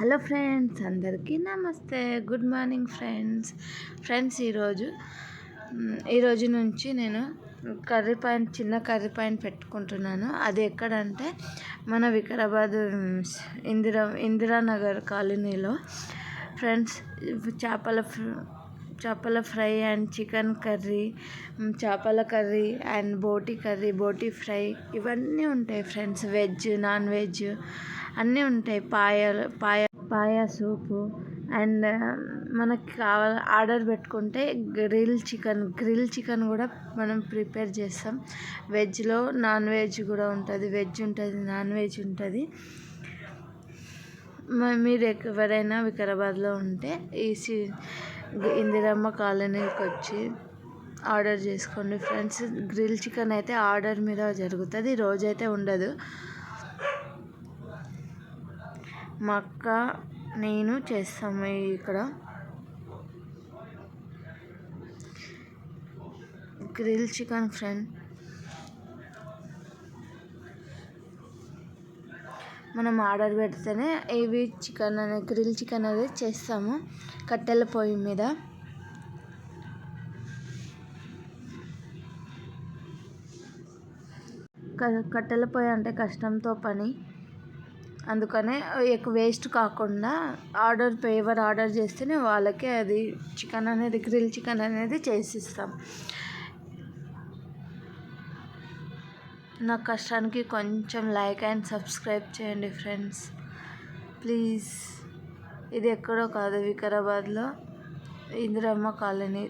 Hello friends అందరికీ నమస్తే. Good morning friends. Friends ఈరోజు ఈరోజు నుంచి నేను కర్రీ పాయింట్ చిన్న కర్రీ పాయింట్ పెట్టుకుంటున్నాను. అది ఎక్కడంటే మన వికారాబాద్ ఇందిరా ఇందిరానగర్ కాలనీలో. ఫ్రెండ్స్ చేపల చేపల ఫ్రై అండ్ చికెన్ కర్రీ చేపల కర్రీ అండ్ బోటి కర్రీ బోటి ఫ్రై ఇవన్నీ ఉంటాయి ఫ్రెండ్స్. వెజ్ నాన్ వెజ్ అన్నీ ఉంటాయి. పాయ పాయ పాయ సూపు అండ్ మనకి కావాల ఆర్డర్ పెట్టుకుంటే గ్రిల్ చికెన్ గ్రిల్ చికెన్ కూడా మనం ప్రిపేర్ చేస్తాం. వెజ్లో నాన్ వెజ్ కూడా ఉంటుంది వెజ్ ఉంటుంది నాన్ వెజ్ ఉంటుంది. మీరు ఎవరైనా వికారాబాద్లో ఉంటే ఈ ఇందిరమ్మ కాలనీకి వచ్చి ఆర్డర్ చేసుకోండి. ఫ్రెండ్స్ గ్రిల్ చికెన్ అయితే ఆర్డర్ మీద జరుగుతుంది రోజైతే ఉండదు. మా అక్క నేను చేస్తాము ఇక్కడ. Grill chicken friend. మనం ఆర్డర్ పెడితేనే ఏవి చికెన్ అనేది గ్రిల్ చికెన్ అనేది చేస్తాము కట్టెల పొయ్యి మీద. క- కట్టెల పొయ్యి అంటే కష్టంతో పని. అందుకనే ఎక్కువ వేస్ట్ కాకుండా ఆర్డర్ ఎవరు ఆర్డర్ చేస్తేనే వాళ్ళకే అది చికెన్ అనేది గ్రిల్ చికెన్ అనేది చేసిస్తాం. నా కష్టానికి కొంచెం లైక్ అండ్ సబ్స్క్రైబ్ చేయండి ఫ్రెండ్స్. ప్లీజ్. ఇది ఎక్కడో కాదు వికారాబాద్లో. ఇందిరమ్మ కాలనీ.